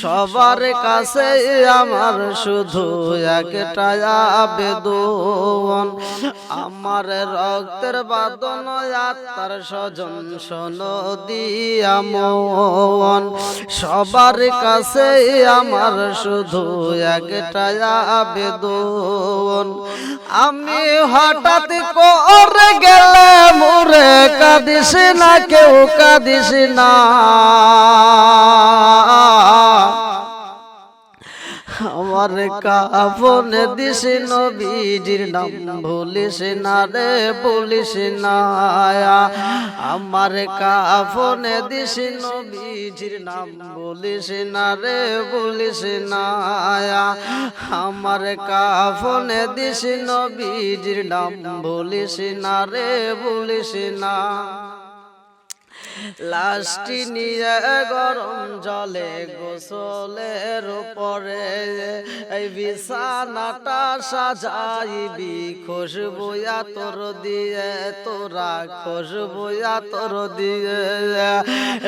সবার কাছে আমার শুধু একটা আবেদন। আমার রক্তের বাদন আত্মার স্বজন শোন দিয়া মন। সবার কাছে আমার শুধু একটা আবেদন। আমি হঠাৎ করে গেলে মোরে কাঁদিস না কেউ কাঁদিস না। আমার কাফন দিস নবীজির নাম ভুলিস না রে বলিস না। আমার কাফন দিস নবীজির নাম বলিস না রে বলিস না। আমার কাফন দিস নবীজির নাম বলিস না রে বলিস না। লাশটি নিয়ে গরম জলে গোসলের উপরে এই বিছানাটা সাজাইবি খুশবুয়া তোর দিয়ে তোরা খুশবুয়া তোর দিয়ে।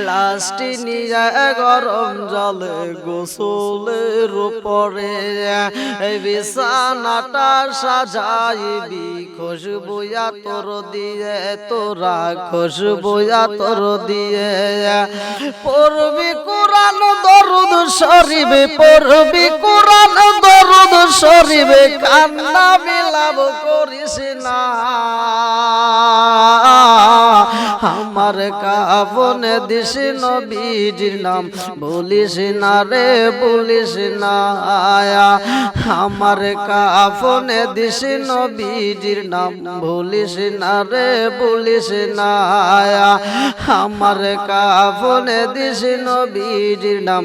লাশটি নিয়ে গরম জলে গোসলের উপরে এই বিছানাটা সাজাইবি খুশবুয়া তোর দিয়ে তোরা খুশবুয়া তোর দিয়ে। পড়বি কোরআন দরুদ শরীবে পড়বি কোরআন দরুদ শরীবে কান্না মিলাব করিস না। আমার কাফনে দিস নবীজির নাম। বলিস না রে, বলিস না আমার কাফনে দিস নবীজির নাম। বলিস না রে, বলিস না আমার কাফনে দিস নবীজির নাম।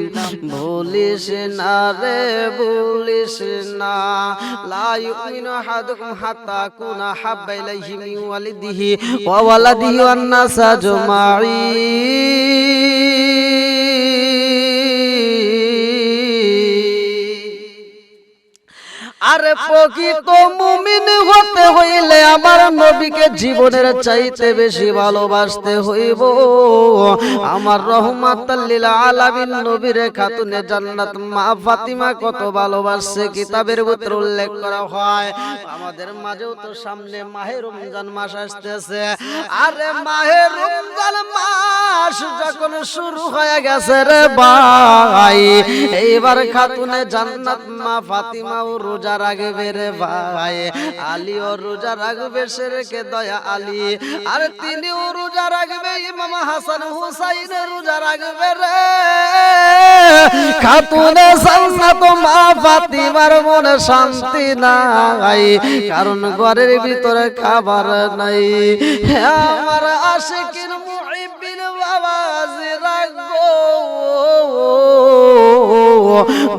বলিস না রে, বলিস না। লা ইউমিনু আহাদুকুম হাত্তা কুনা হাব্বা ইলাইহি মিন ওয়া ওয়ালাদিহি ওয়ান নাস আজমাইন আরে প্রকৃত মুমিন হতে হইলে আমার নবীকে জীবনের চাইতে বেশি ভালোবাসতে হইব। আমার রহমাতাল্লিল আলামিন নবীর খাতুনে জান্নাত মা ফাতিমা কত ভালোবাসছে, কিতাবের ভিতর উল্লেখ করা হয়। আমাদের মাঝেও তো সামনে মাহে রমজান মাস আসতেছে। আরে মাহে রমজান মাস যখন শুরু হয়ে গেছে রে ভাই, এইবার খাতুনে জান্নাত মা ফাতিমা ও রোজা রাখবে রে ভাই। আলী ও রোজা রাখবে সেরেকে দয়া আলী। আর তিনি ও রোজা রাখবে, ইমাম হাসান হুসাইন রোজা রাখবে রে। খাতুনে জান্নাত মা ফাতিমার মনে শান্তি নাই, কারণ ঘরের ভিতরে খাবার নাই। আমার আশিকিন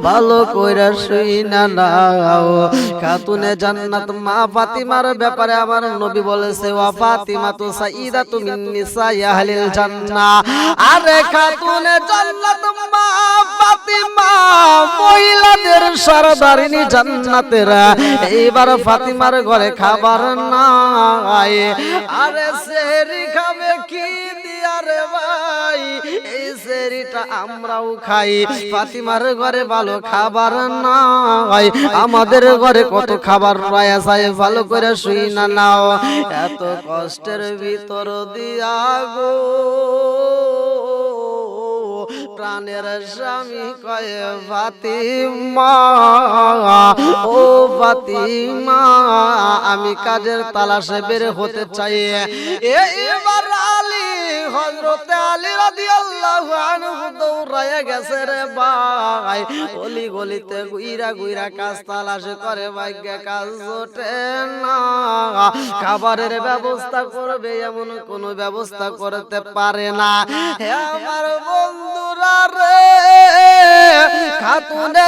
ভালো কইরা শুই না নাও। খাতুনে জান্নাত মা ফাতিমার ব্যাপারে আমার নবী বলেছে ওয়া ফাতিমা তো সাইদা তুমি নিসা আহলিল জান্নাহ। আরে খাতুনে জান্নাত মা ফাতিমা মহিলাদের সরদারিনী জান্নাতের। এইবার ফাতিমার ঘরে খাবার নাই। আরে সেরি খাবে কি দিয়া রে ভাই? সেরিটা আমরাও খাই। ফাতিমার ঘরে ভালো খাবার নাই। আমাদের ঘরে কত খাবার রয়েছে ভালো করে শুই না নাও। এত কষ্টের ভিতর দিয়া গো। প্রাণের স্বামী কয়ে ফাতিমা। ও ফাতিমা, আমি কাজের তালাশে বের হতে চাই। এবার আলী আলী দৌড়ায় গেছে রে ভাই। গলি গলিতে গুইরা গুইরা কাজ তালাশ করে, ভাগ্যে কাজ জোটে না। খাবারের ব্যবস্থা করবে, এমন কোনো ব্যবস্থা করতে পারে না। হে আমার বন্ধুরা রে খাতুনে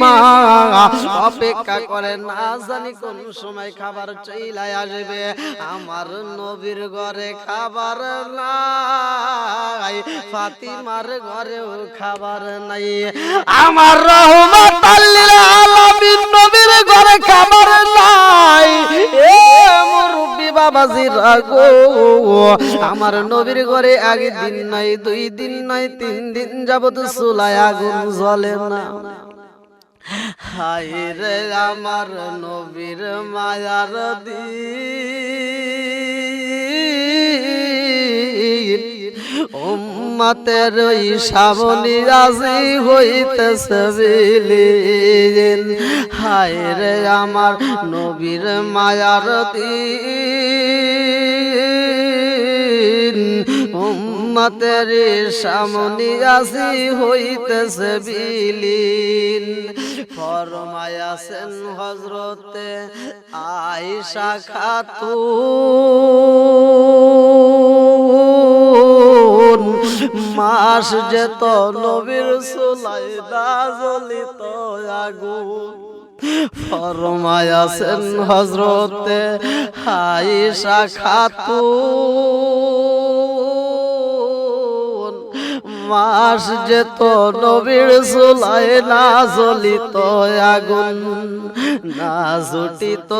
মা অপেক্ষা করে না জানি কোন সময় খাবার আসবে। আমার নবীর ঘরে খাবার নাই, ফাতিমার ঘরেও খাবার নাই। আমার রহমত আলামিন নবীর ঘরে খাবার নাই। বাবাজি রাগো আমার নবীর ঘরে আগে দিন নয় দুই দিন নয় তিন দিন যাবত চুলায় আগুন জ্বলে না। হায় রে আমার নবীর মায়ার দিন। উম্মতের ওই সামনে রাজি হইতেছে বিলীন। হায় রে আমার নবীর মায়ার দিন। উম্মতের সামনে রাজি হইতেছে বিলীন। ফরমায়াছেন হজরতে আয়সা খাতুন। মাস যেত নবীর সোলাই দাজলিত আগুন। ফরমায়াছেন হজরতে হাইসা খাতুন। মাস যেত নবীর সুলাই না জ্বলিত আগুন। না জুটিত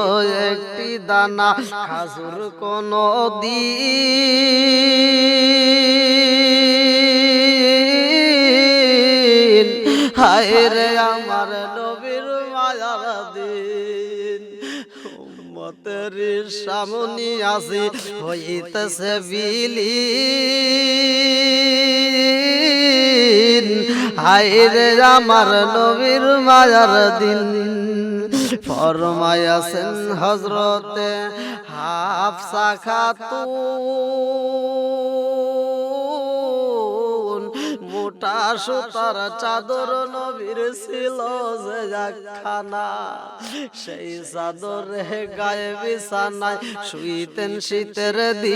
একটি দানা খাজুর কোন দিন। হায় রে আমার উম্মতের সামনে আসি, হইতেছে বিলি হায় রে আমার নবীর মায়ার দিন। ফরমায়াছেন হজরতে হাফসা খাতুন। মোটা সুতার চাদর নবীর ছিল যে খানা সেই চাদর গায়ে বিছানায় শুইতেন শীতের দিন।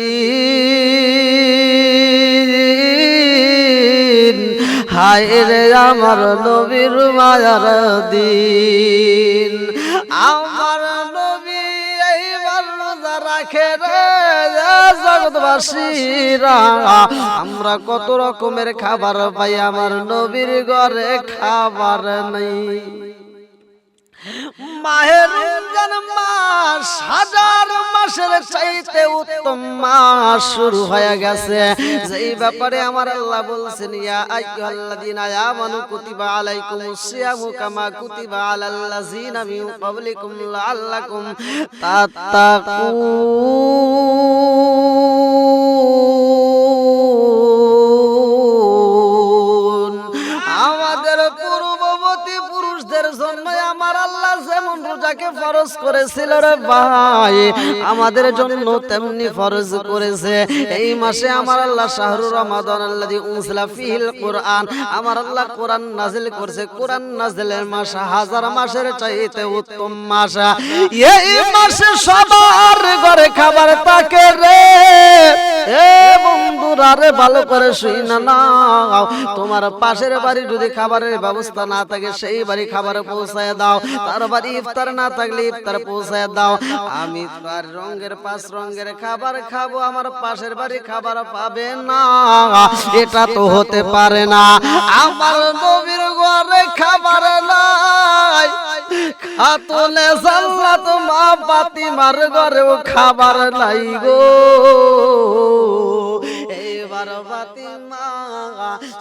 হায় রে আমার নবীর মায়ার দিন। আমার নবী এইবার রোজা রাখে রে। আমরা কত রকমের খাবার পাই আমার নবীর ঘরে খাবার নেই। মাহের মাস, হাজার মাসের চাইতে উত্তম মাস শুরু হয়ে গেছে। যেই ব্যাপারে আমার আল্লাহ বলছেন, ইয়া আইয়ুহাল্লাযীনা আমানু কুতিবা আলাইকুমুস সিয়ামু কামা কুতিবা আলাল্লাযীনা মিন ক্বাবলিকুম লাআল্লাকুম তাত্তাকুন। আমাদের পূর্ববর্তী পুরুষদের জন্য আমার আল্লাহ যেমন রোজাকে ফরজ করেছিল রে ভাই, আমাদের জন্য তেমনি ফরজ করেছে। এই মাসে আমার আল্লাহ শাহরুর রমাদান আল্লাযী উনজিলা ফিহিল কোরআন। আমার আল্লাহ কোরআন নাজিল করেছে। কোরআন নাজিলের মাস হাজার মাসের চাইতে উত্তম মাস। এই মাসে সবার ঘরে খাবার থাকে রে। এ বন্ধুরা রে, ভালো করে শুই না নাও। তোমার পাশের বাড়ি যদি খাবারের ব্যবস্থা না থাকে, সেই বাড়ি খাবার পৌঁছায় দাও। তার বাড়ি ইফতার না থাকলে ইফতার পৌঁছায় দাও। আমি তার রঙের পাঁচ রঙের খাবার খাব, আমার পাশের বাড়ি খাবার পাবে না। এটা তো হতে পারে না। আমার নবীর ঘরে খাবার নাই। খাতুনে জান্নাত মা ফাতিমার ঘরেও খাবার নাই গো। এইবার ফাতিমা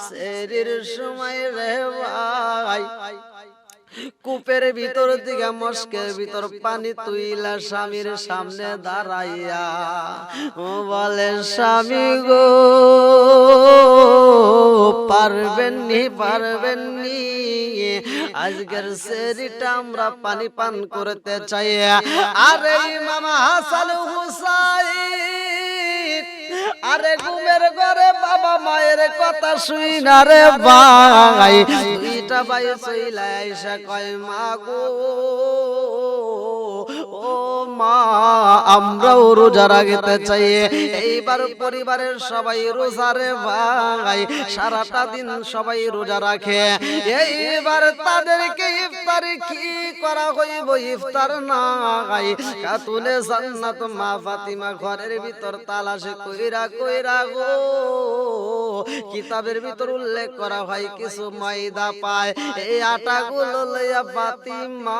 শরীর সময় রে ভাই। কূপের ভিতর দিকে মস্কের ভিতর পানি তুইলা স্বামীর সামনে দাঁড়াইয়া। ও বলে, স্বামী গো পারবেন নি পারবেন নি আজকের সেরিটা আমরা পানি পান করতে চাই আরে মামা হাসান হুসাইন আরে ঘুমের ঘরে বাবা মায়ের কথা শুই না রে ভাই। দুইটা ভাই চইলা আইসা কয় মা গো ও মা আমরাও রোজা রাখতে চাই। এইবার পরিবারের সবাই রোজা রে ভাই। সারাটা দিন সবাই রোজা রাখে। এইবার তাদেরকে ইফতারি কি করা হইব? ইফতার নাই। কাতুনে জান্নাত মা ফাতিমা ঘরের ভিতর তালাশে কইরা কইরা গো। কিতাবের ভিতর উল্লেখ করা হয়, কিছু ময়দা পায়। এই আটাগুলো লইয়া ফাতিমা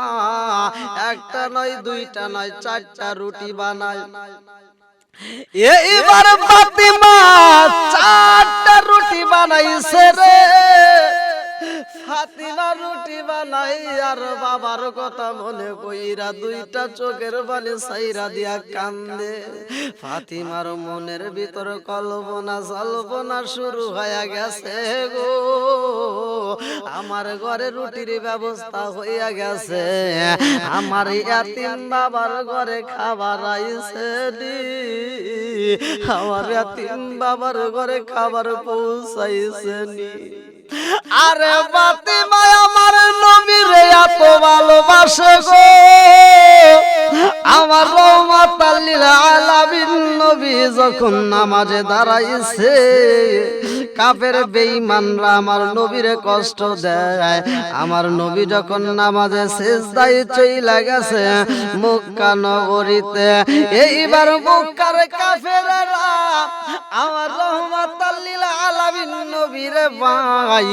একটা নয়, দুইটা নয়, চারটা রুটি বানায়। এইবার ফাতিমা চারটা রুটি বানাইছে রে। ফাতিমা রুটি বানাই, আর বাবার কথা মনে কইরা দুইটা চোখের বালি সাইরা দিয়া কান্দে। ফাতিমার মনের ভিতর কল্পনা জল্পনা শুরু হয়ে গেছে গো। আমার ঘরে রুটির ব্যবস্থা হইয়া গেছে। আমার ইয়াতিম বাবার ঘরে খাবার আইছে আমার ইয়াতিম বাবার ঘরে খাবার পৌঁছাইছে নি। আরে বাতি ফাতিমা আমার নবীরে এত ভালোবাসে গো। আমার রহমত আলামিন নবী যখন নামাজে দাঁড়াইছে কাফের বেঈমানরা আমার নবীরে কষ্ট দেয়। আমার নবী যখন নামাজে সেজদায় চইলা গেছে মক্কা নগরীতে, এইবার মক্কার কাফেররা আমার রহমত আলামিন নবীরে ভাই,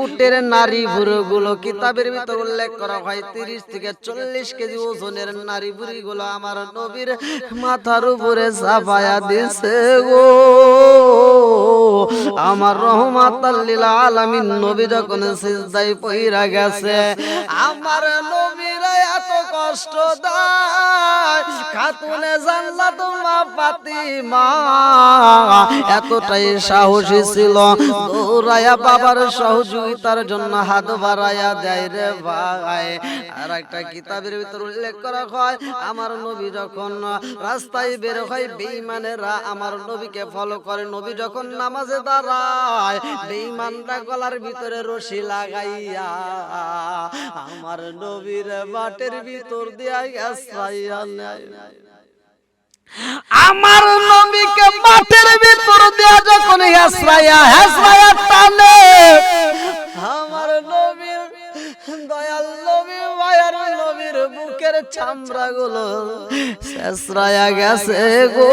উটের নারী গুলো কিতাবের ভিতর উল্লেখ করা হয়, তিরিশ থেকে চল্লিশ কেজি ওজনের নারী বুড়ি গুলো আমার নবীর মাথার উপরে চাপায়া দিছে গো। আমার রহমাত আলামিন নবী যখন সিজদায় পইরা গেছে, আমার নবীর এত কষ্ট দেয়। খাতুনে মা ফাতিমা, এতটাই সাহসী ছিল। দৌড়ায়া বাবার সহযোগিতার জন্য হাত দেয় রে ভাই। আর একটা কিতাবের ভিতর উল্লেখ করা হয়, আমার নবী যখন রাস্তায় বের হয়, বেঈমানেরা আমার নবীকে ফলো করে। নবী যখন নামাজে বেঈমানরা গলার ভিতরে রশি লাগাইয়া আমার নবীর বাটের ভিতর দিয়া গেছাইয়া আমার নবীকে মাঠের ভিতর দেয়া যখন হেসরাইয়া হেসরাইয়া টানে। আমার নবীর দয়াল নবী, মায়ার নবীর বুকের চামড়া গুলো শেষরায়া গেছে গো।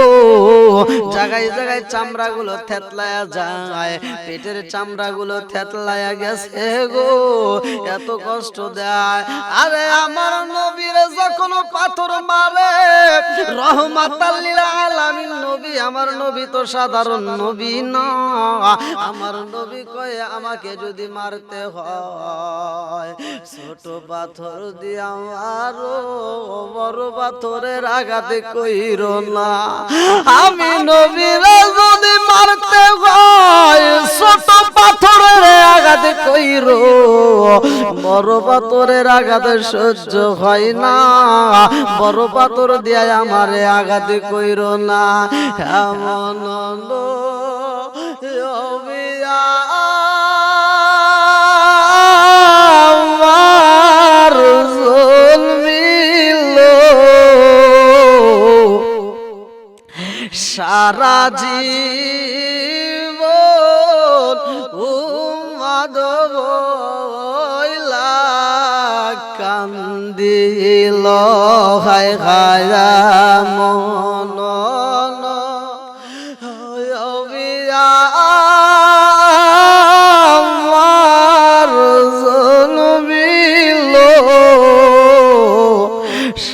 জায়গায় জায়গায় চামড়া গুলো থেতলায়া যায়, পেটের চামড়া গুলো থেতলায়া গেছে গো। এত কষ্ট দেয়। আরে আমার নবীর যখন পাথর মারে, রহমাত আলামিন, নবী আমার নবী তো সাধারণ নবী না। আমার নবী কয়ে আমাকে যদি মারতে হয় ছোট পাথর দিয়ে আমারও বড় পাথরের আঘাতে কইর না। আমি নবীরা যদি মারতে হয়, ছোট পাথরের আঘাতে কইর। বড় পাথরের আঘাতে সহ্য হয় না। বড় পাথর দিয়ে আমারে আঘাতে কইর না। এমন সারা উমাদব কান্দিল। হায় হায়া মন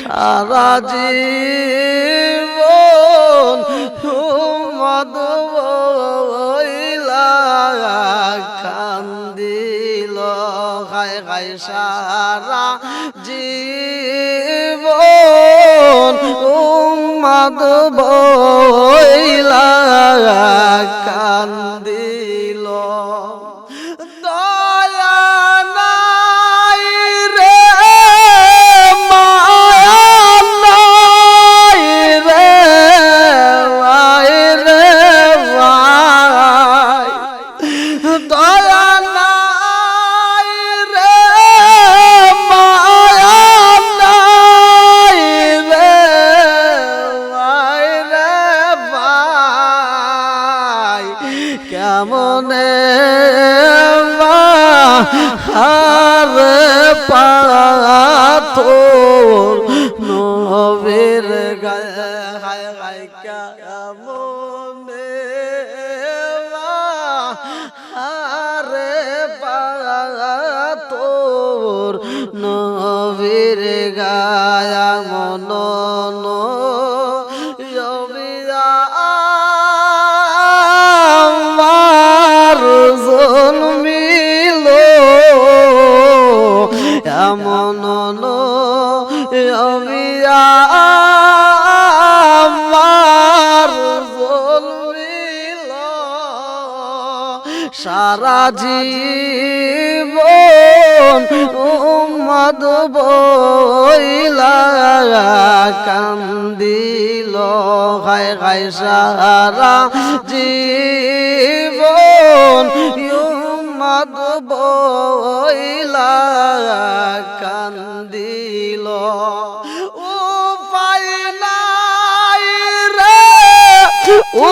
সারা জীবন সারা হারে পাথর নবীর গায়া মন সারা জীবন উম্মদ বইলা কান্দিল। হায় হায়, সারা জীবন উম্মদ বইলা কান্দিল। ও পায় নাই রে ও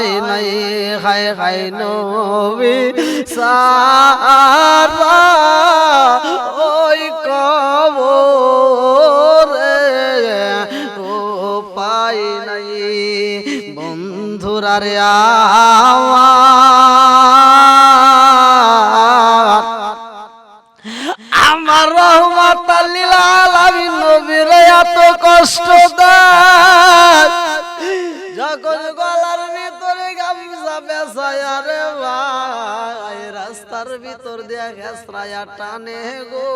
উপায় নাই হায় হায় নবী সারা ওই কবরে রে আমার রহমত নবীর এত কষ্ট দেয় যখন গলার ভিতরে গামছা বেসায়া রে ভাই, রাস্তার ভিতর দিয়া ঘেসরায়া টানে গো।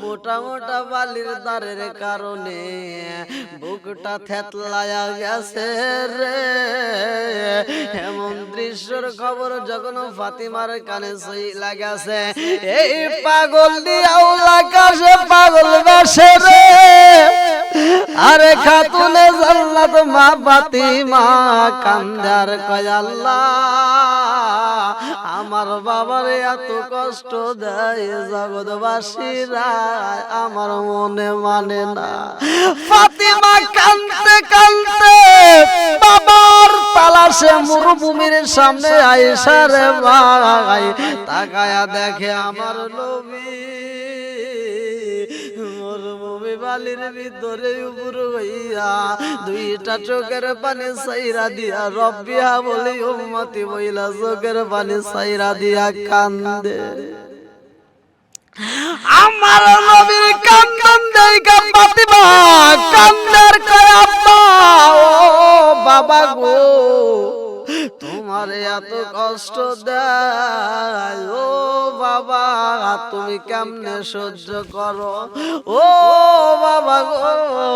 মোটা মোটা বালির দারের কারণে বুকটা থেতলায়া গেছে রে। এমন দৃশ্যর খবর যখন ফাতিমার কানে সই লাগাছে এই পাগল দিয়াও লাগাছে পাগল বেসে রে। আরে খাতুনে জান্নাত মা ফাতিমা, কান্দার কয় আমার বাবার এত কষ্ট দেয় জগৎবাসীরা, আমার মনে মানে না। ফাতিমা কানতে কানতে বাবার তালাশে মরুভূমির সামনে আইসা রে ভাই, তাকায়া দেখে আমার নবী বালির ভিতরে উপর হইয়া দুইটা চোখের পানি সাইরা দিয়া রব্বিয়া বলি উম্মতি বইলা চোখের পানি সাইরা দিয়া কান্দে। আমার নবীর কান্দন দেখা পাতিবা, কান্দার কয়, আব্বা, ও বাবা গো তোমার এত কষ্ট দেয়। ও বাবা, তুমি কেমনে সহ্য করো? ও বাবা গো,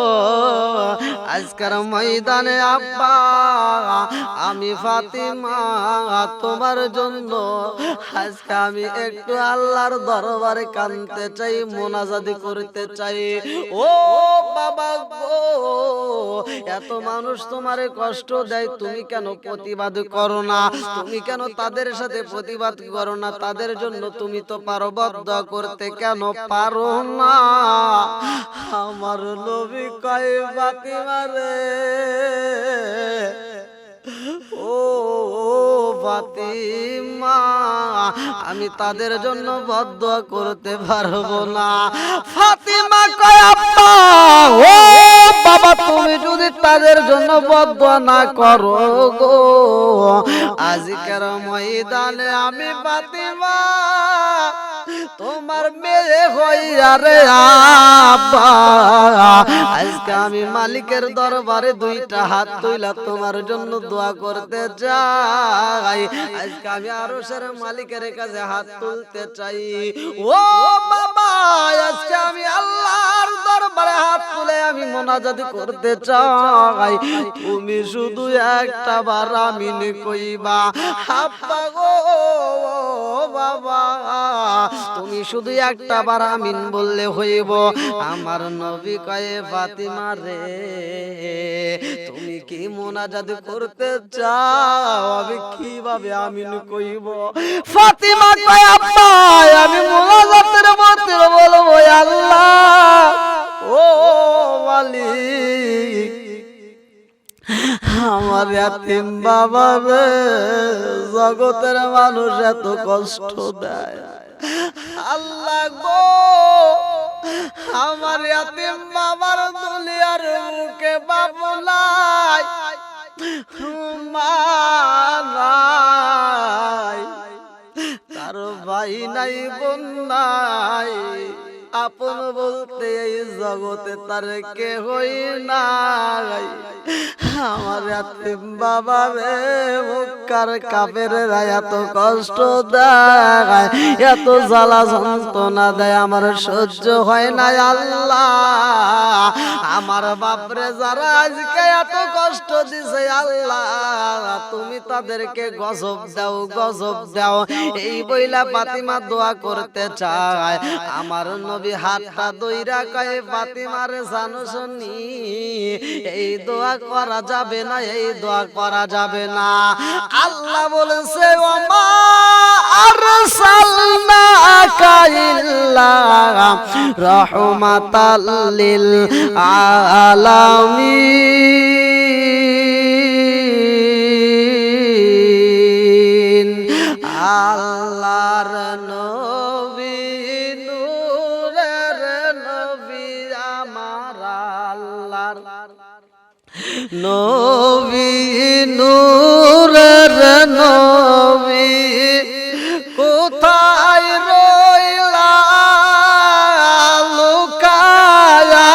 আজকের ময়দানে আব্বা, আমি ফাতিমা, তোমার জন্য আজকে আমি একটু আল্লাহর দরবারে কানতে চাই মোনাজাদি করতে চাই। ও বাবা গো, এত মানুষ তোমারে কষ্ট দেয়, তুমি কেন প্রতিবাদ করো না। তুমি কেন তাদের সাথে প্রতিবাদ করো না? তাদের জন্য তুমি তো পারবদ্ধ করতে কেন পারো না? আমার নবী কয় বাকি মারে। ও ফাতিমা, আমি তাদের জন্য বদ্ধ করতে পারব না। ফাতিমা কয় ও বাবা, তুমি যদি তাদের জন্য বদ্ধ না করো গো, আজকের ময়দানে আমি ফাতিমা। তোমার মেয়ে হইয়া রে আব্বা। আজকে আমি মালিকের দরবারে দুইটা হাত তুইলা তোমার জন্য দোয়া করতে চাই। আজকে আমি আরও মালিকের কাছে হাত তুলতে চাই। ও বাবা! আজকে আমি আল্লাহর দরবারে হাত তুলে আমি মোনাজাতি করতে চাই। তুমি শুধু একটা বার কইবা গো বাবা। তুমি শুধু একটা বার আমিন বললে হইব, আমার নবী কয়ে ফাতিমা রে, তুমি কি মোনাজাত করতে চাও? আমি কীভাবে আমিন কইব? ফাতিমা কয় আব্বা আমি মোনাজাতের মধ্যে বলব আল্লাহ। ও মালিক, আমার এতিম বাবা রে, জগতের মানুষ এত কষ্ট দেয়। আল্লাহ গো, আমার এতিম বাবার দুলিয়ার মুখে বাবু আপন বলতে এই জগতে তার কে হই নাই। আমার এতিম বাবা রে কাপের এত কষ্ট দেয় এত জ্বালা যন্ত্রণা দেয়, আমার সহ্য হয় না আল্লাহ। আমার বাপরে যারা আজকে এত কষ্ট দিছে আল্লাহ, তুমি তাদেরকে গজব দাও গজব দাও। এই বইলা ফাতিমা দোয়া করতে চায়। আমার নবী হাতটা দইরা কয়ে জানো শুনি এই দোয়া করা যাবে না এই দোয়া করা যাবে না। আল্লাহ বলেছে ওমা আলামিন। নূরের নবী কোথায় রইলা লুকায়া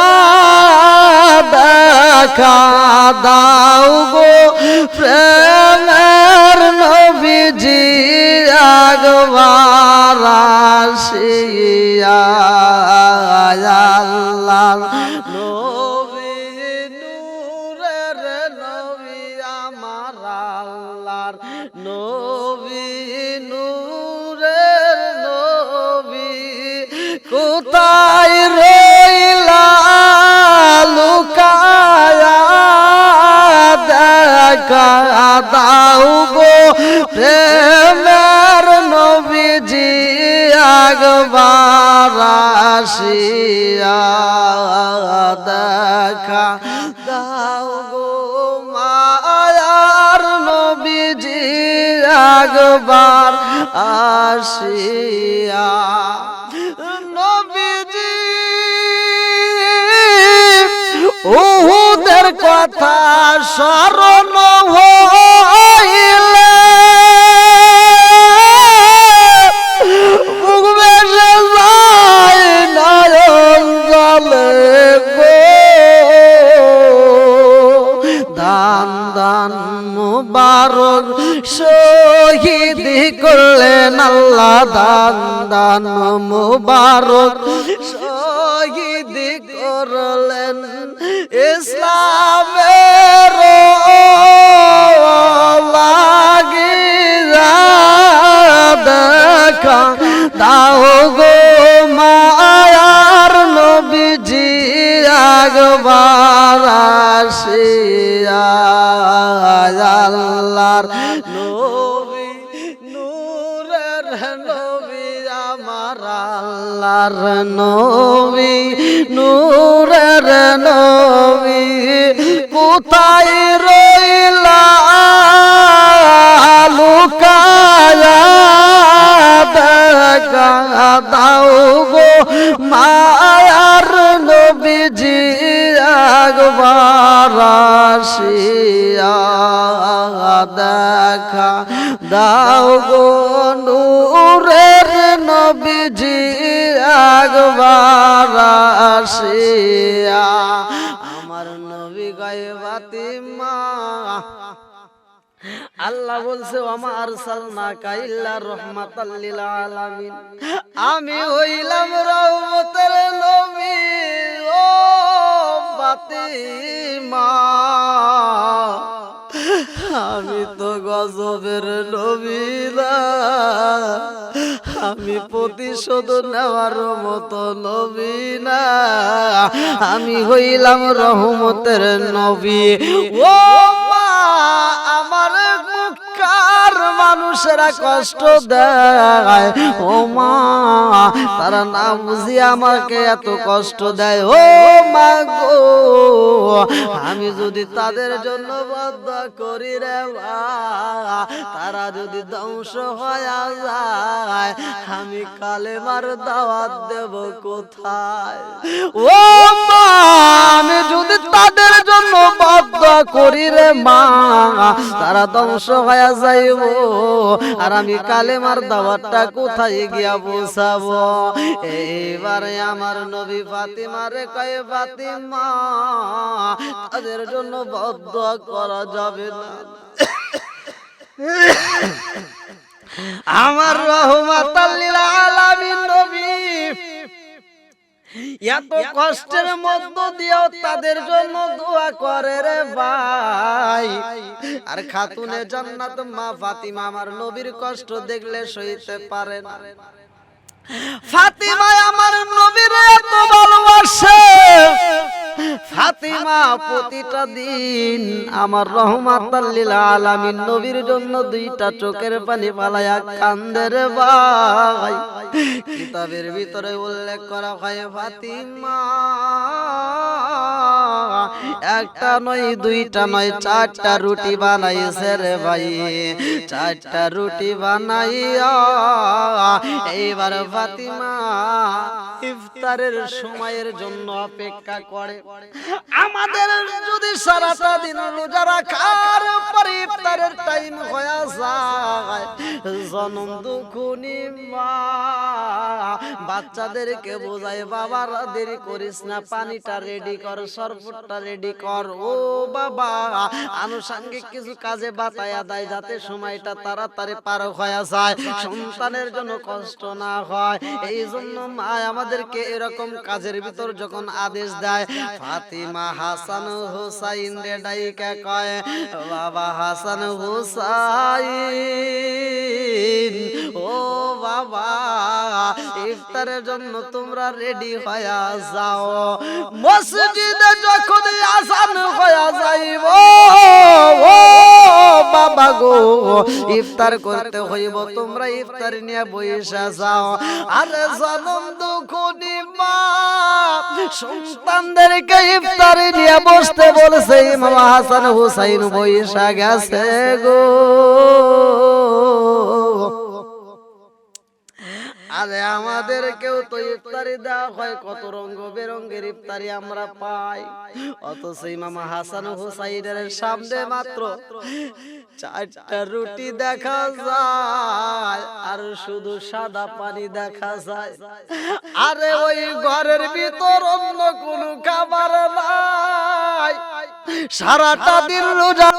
দেখা দাও গো প্রেমের নবীজি আগবার আসিয়া আল্লাহ। নবী নূরের নবী কোথায় রইলা লুকায়া? দেখা দাও গো প্রেমের নবীজি আগবার আসিয়া। দেখা আগবার আসিয়া। নবীজি উহুদের কথা স্মরণ হইলে দান মুবারক শহীদ করলেন ইসলামের লাগি দেখা। দাও গো মায়ার নবীজি আগবার আসিয়া আল্লাহর আল্লাহর নবী, নূরের নবী, কোথায় রইলা লুকায়া দাও গো মায়ার নবীজি, একবার আসিয়া দেখা দাও গো আসিয়া আমার নবী গায়ে বাতিমা আল্লাহ বলছে আমার সালনা কাইল্লা রহমাতাল লিল আলামিন। আমি হইলাম রহমতের নবী, ও ফাতিমা। আমি তো গজবের নবী না। আমি প্রতিশোধ নেওয়ার মতো নবী না আমি হইলাম রহমতের নবী। ও মানুষেরা কষ্ট দেয়। ও মা, তারা না বুঝি আমাকে এত কষ্ট দেয়। ও মা গো, আমি যদি তাদের জন্য বদ্ধ করি রে তারা যদি ধ্বংস হয়ে যায়, আমি কালে কালেমার দাওয়াত দেব কোথায়? ও মা, আমি যদি তাদের জন্য বদ্ধ করি রে মা। তারা ধ্বংস হয়ে যাইব। আর আমি কালেমার দাওয়াতটা কোথায় গিয়া বসাবো এইবারে আমার নবী ফাতিমারে কয়ে, ফাতিমা, তাদের জন্য বদ্ধ করা যাবে না। আমার রহমাত আলামিন নবী। এত কষ্টের মধ্য দিয়েও তাদের জন্য দোয়া করে রে ভাই। আর খাতুনে জান্নাত মা ফাতিমা আমার নবীর কষ্ট দেখলে সইতে পারে না। ফাতিমা আমার নবীর এত ভালোবাসে। ফাতিমা, প্রতিটা দিন আমার রহমাত আলামিন নবীর জন্য দুইটা চোখের পানি পালায়া কান্দে রে ভাই। কিতাবের ভিতরে উল্লেখ করা হয়, ফাতিমা, একটা নয়, দুইটা নয়, চারটা রুটি বানাইছে রে ভাই। চারটা রুটি বানাইয়া এইবার ফাতিমা ইফতারের সময়ের জন্য অপেক্ষা করে। আমাদের যদি সারাটা দিন রোজা রাখার পরে ইফতারের টাইম হয়ে যায় জনম দুখুনি মা বাচ্চাদেরকে বোঝায় বাবারা দেরি করিস না পানিটা রেডি কর শরবতটা রেডি কর। ও বাবা আনুষাঙ্গিক কিছু কাজে বাতায়া দেয় যাতে সময়টা তাড়াতাড়ি পার হয়ে যায়। সন্তানের জন্য কষ্ট না হয় এই জন্য মা আমাদেরকে এরকম কাজের ভিতর যখন আদেশ দেয় ফাতিমা হাসান হুসাইন রে ডাইকা কয় বাবা হাসান হুসাইন ও বাবা ইফতারের জন্য তোমরা রেডি হয়ে যাও। মসজিদে যখন আসান হয়ে যাইব ও বাবা গো ইফতার করতে হইব তোমরা ইফতার নিয়ে বইসা যাও। আরে জনম দুখুনি মা নিয়ে বসতে হাসান হুসাইন বইসা গেছে গো। আরে আমাদের কেউ তো ইফতারি দেওয়া হয়, কত রঙ্গ বেরঙ্গের ইফতারি আমরা পাই। অথচ ইমাম হাসান হুসাইনের সামনে মাত্র চারটা রুটি দেখা যায় আর শুধু সাদা পানি দেখা যায়। আরে ওই ঘরের ভিতর অন্য কোনো খাবার নাই। সারাটা দিন রোজা